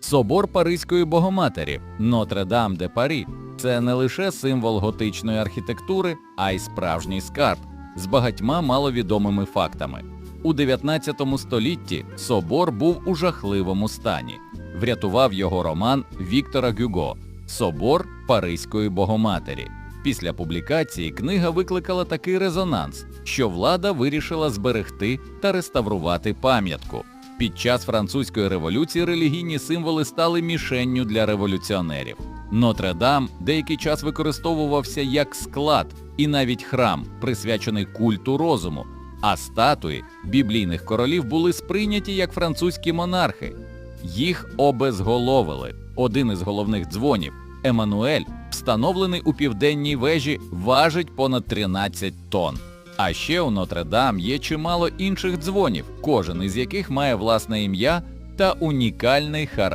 Собор Паризької Богоматері Нотр-Дам де Парі це не лише символ готичної архітектури, а й справжній скарб з багатьма маловідомими фактами. У 19 столітті собор був у жахливому стані. Врятував його роман Віктора Гюго Собор Паризької Богоматері. Після публікації книга викликала такий резонанс, що влада вирішила зберегти та реставрувати пам'ятку. Під час французької революції релігійні символи стали мішенню для революціонерів. Нотр-Дам деякий час використовувався як склад і навіть храм, присвячений культу розуму, а статуї біблійних королів були сприйняті як французькі монархи. Їх обезголовили. Один із головних дзвонів, Еммануель, встановлений у південній вежі, важить понад 13 тонн. А ще у Нотр-Дам є чимало інших дзвонів, кожен із яких має власне ім'я та унікальний характер.